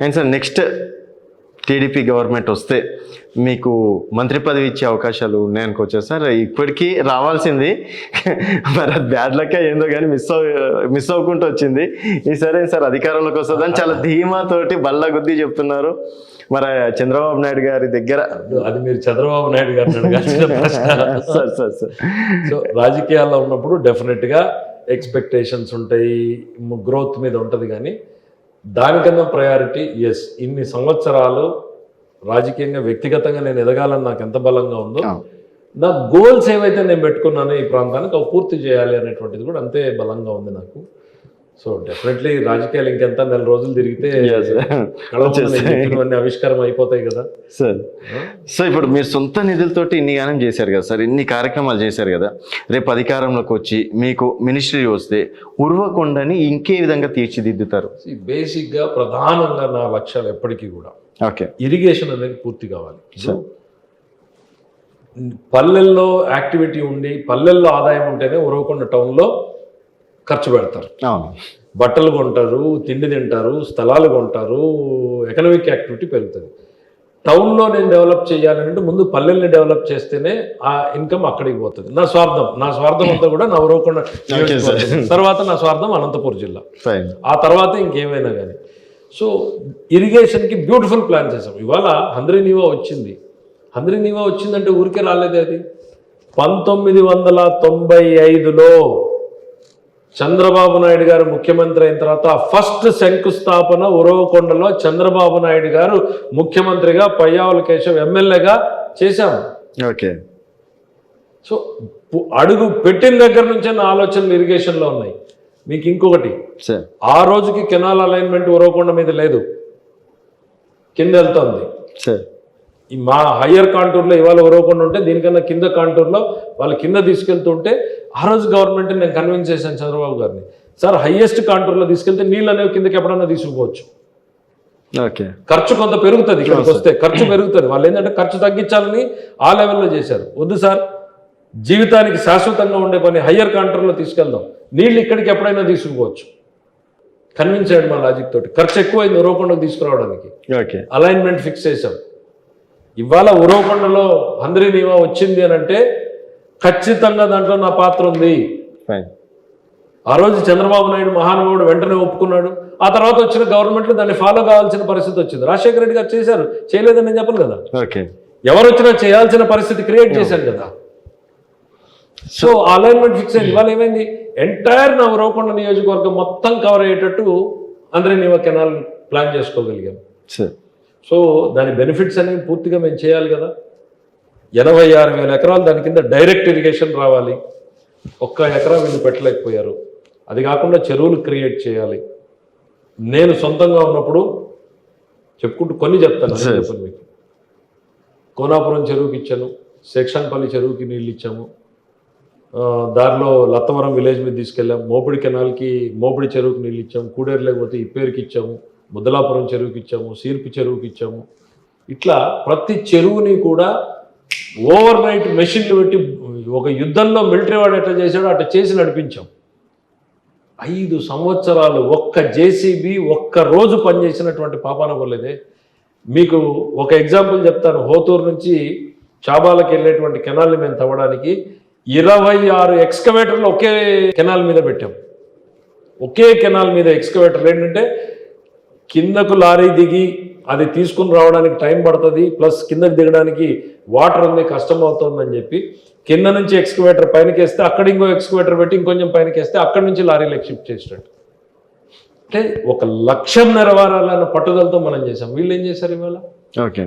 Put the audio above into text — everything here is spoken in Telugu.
And sir next TDP government వస్తే మీకు మంత్రి పదవి ఇచ్చే అవకాశాలు ఉన్నాయనుకోవచ్చా? సార్ ఇప్పటికీ రావాల్సింది మరి అది బ్యాడ్ లక్ ఏందో కానీ మిస్ అవ్ మిస్ అవ్వకుండా వచ్చింది. ఈసారి సార్ అధికారంలోకి వస్తుందని చాలా ధీమాతోటి బల్ల గుద్ది చెప్తున్నారు. మరి చంద్రబాబు నాయుడు గారి దగ్గర అది మీరు చంద్రబాబు నాయుడు ప్రశ్న. Sir sir sir. సో రాజకీయాల్లో ఉన్నప్పుడు డెఫినెట్గా ఎక్స్పెక్టేషన్స్ ఉంటాయి గ్రోత్ మీద ఉంటుంది కానీ దానికన్నా ప్రయారిటీ ఎస్ ఇన్ని సంవత్సరాలు రాజకీయంగా వ్యక్తిగతంగా నేను ఎదగాలని నాకు ఎంత బలంగా ఉందో. నా గోల్స్ ఏవైతే నేను పెట్టుకున్నానో ఈ ప్రాంతానికి అవి పూర్తి చేయాలి అనేటువంటిది కూడా అంతే బలంగా ఉంది నాకు సో డెఫినెట్లీ రాజకీయాలు ఇంకెంత నెల రోజులు తిరిగితే ఆవిష్కారం అయిపోతాయి కదా. సార్ సో ఇప్పుడు మీరు సొంత నిధులతోటి ఇన్ని గానం చేశారు కదా సార్ ఇన్ని కార్యక్రమాలు చేశారు కదా. రేపు అధికారంలోకి వచ్చి మీకు మినిస్ట్రీ వస్తే ఉర్వకొండని ఇంకే విధంగా తీర్చిదిద్దుతారు? బేసిక్గా ప్రధానంగా నా లక్ష్యాలు ఎప్పటికీ కూడా ఓకే ఇరిగేషన్ అనేది పూర్తి కావాలి. పల్లెల్లో యాక్టివిటీ ఉండి పల్లెల్లో ఆదాయం ఉంటేనే ఉరవకొండ టౌన్లో ఖర్చు పెడతారు. బట్టలు కొంటారు తిండి తింటారు స్థలాలు కొంటారు ఎకనామిక్ యాక్టివిటీ పెరుగుతుంది. టౌన్లో నేను డెవలప్ చేయాలంటే ముందు పల్లెల్ని డెవలప్ చేస్తేనే ఆ ఇన్కమ్ అక్కడికి పోతుంది. నా స్వార్థం నా స్వార్థం అంతా కూడా నా ఉరవకొండ నియోజకవర్గం. తర్వాత నా స్వార్థం అనంతపూర్ జిల్లా. ఆ తర్వాత ఇంకేమైనా కానీ. సో ఇరిగేషన్కి బ్యూటిఫుల్ ప్లాన్ చేసాం ఇవాళ హంద్రీనీవా వచ్చింది. హంద్రీనీవా వచ్చిందంటే ఊరికే రాలేదు అది. పంతొమ్మిది వందల తొంభై ఐదులో చంద్రబాబు నాయుడు గారు ముఖ్యమంత్రి అయిన తర్వాత ఫస్ట్ శంకుస్థాపన ఉరవకొండలో చంద్రబాబు నాయుడు గారు ముఖ్యమంత్రిగా పయ్యావుల కేశవ్ ఎమ్మెల్యేగా చేశాం. ఓకే. సో అడుగు పెట్టిన దగ్గర నుంచే నా ఆలోచనలు ఇరిగేషన్లో ఉన్నాయి. మీకు ఇంకొకటి. ఆ రోజుకి కెనాల్ అలైన్మెంట్ ఉరవకొండ మీద లేదు. కింద వెళ్తుంది. మా హయ్యర్ కాంటూర్లో ఇవాళ ఉరవకొండ ఉంటే దీనికన్నా కింద కాంటూర్లో వాళ్ళు కింద తీసుకెళ్తుంటే ఆ రోజు గవర్నమెంట్ నేను కన్విన్స్ చేశాను చంద్రబాబు గారిని. సార్ హయ్యెస్ట్ కాంటూర్లో తీసుకెళ్తే నీళ్ళు అనేవి కిందకి ఎప్పుడన్నా తీసుకుపోవచ్చు. ఓకే. ఖర్చు కొంత పెరుగుతుంది ఇక్కడికి వస్తే. ఖర్చు పెరుగుతుంది. వాళ్ళు ఏంటంటే ఖర్చు తగ్గించాలని ఆ లెవెల్లో చేశారు. వద్దు సార్ జీవితానికి శాశ్వతంగా ఉండే పని హయ్యర్ కాంటర్లో తీసుకెళ్దాం. నీళ్ళు ఇక్కడికి ఎప్పుడైనా తీసుకుపోవచ్చు. కన్విన్స్ అయ్యాడు మా లాజిక్ తోటి. ఖర్చు ఎక్కువైంది ఉరవకొండకు తీసుకురావడానికి. ఓకే. అలైన్మెంట్ ఫిక్స్ చేసాం ఇవాళ ఉరవకొండలో హంద్రీ నీవా వచ్చింది అని అంటే ఖచ్చితంగా దాంట్లో నా పాత్ర ఉంది. ఆ రోజు చంద్రబాబు నాయుడు మహానుభావుడు వెంటనే ఒప్పుకున్నాడు. ఆ తర్వాత వచ్చిన గవర్నమెంట్లో దాన్ని ఫాలో కావాల్సిన పరిస్థితి వచ్చింది. రాజశేఖర రెడ్డి గారు చేశారు. చేయలేదని నేను చెప్పను కదా. ఎవరు వచ్చినా చేయాల్సిన పరిస్థితి క్రియేట్ చేశాను కదా. సో అలైన్మెంట్ ఫిక్స్ అయింది. ఇవాళ ఏమైంది? ఎంటైర్ నా ఉరవకొండ నియోజకవర్గం మొత్తం కవర్ అయ్యేటట్టు అందరి నీవ కెనాల్ ప్లాన్ చేసుకోగలిగాం. సో దాని బెనిఫిట్స్ అనేవి పూర్తిగా మేము చేయాలి కదా. ఎనభై ఆరు వేల ఎకరాలు దాని కింద డైరెక్ట్ ఇరిగేషన్ రావాలి. ఒక్క ఎకరా వీళ్ళు పెట్టలేకపోయారు. అది కాకుండా చెరువులు క్రియేట్ చేయాలి. నేను సొంతంగా ఉన్నప్పుడు చెప్పుకుంటూ కొన్ని చెప్తాను. మీకు. కోనాపురం చెరువుకి ఇచ్చాను. సెక్షన్పల్లి చెరువుకి నీళ్ళు ఇచ్చాము. దారిలో లత్తవరం విలేజ్ మీద తీసుకెళ్ళాం. మోపిడి కెనాల్కి మోపిడి చెరువుకి నీళ్ళు ఇచ్చాము. కూడేరు లేకపోతే ఇప్పేరుకి ఇచ్చాము. ముద్దలాపురం చెరువుకి ఇచ్చాము. సీర్పు చెరువుకి ఇచ్చాము. ఇట్లా ప్రతి చెరువుని కూడా ఓవర్ నైట్ మెషిన్లు పెట్టి ఒక యుద్ధంలో మిలిటరీ వాడు ఎట్లా చేశాడో అట్లా చేసి నడిపించాం. ఐదు సంవత్సరాలు ఒక్క జేసీబీ ఒక్క రోజు పనిచేసినటువంటి పాపాన పోలేదే మీకు ఒక ఎగ్జాంపుల్ చెప్తాను. హోతూరు నుంచి చాబాలకు వెళ్ళేటువంటి కెనాల్ని మేము తవ్వడానికి ఇరవై ఆరు ఎక్స్కవేటర్లు ఒకే కెనాల్ మీద పెట్టాం. ఒకే కెనాల్ మీద ఎక్స్కవేటర్ ఏంటంటే కిందకు లారీ దిగి అది తీసుకుని రావడానికి టైం పడుతుంది ప్లస్ కిందకి దిగడానికి వాటర్ ఉంది కష్టం అవుతుందని చెప్పి కింద నుంచి ఎక్స్కవేటర్ పైనకేస్తే అక్కడ ఇంకో ఎక్స్కవేటర్ పెట్టి ఇంకొంచెం పైనకేస్తే అక్కడి నుంచి లారీలకు షిఫ్ట్ చేసినట్టు అంటే ఒక లక్ష్యం నెరవేరాలన్న పట్టుదలతో మనం చేసాం వీళ్ళు ఏం చేశారు ఇవాళ? ఓకే.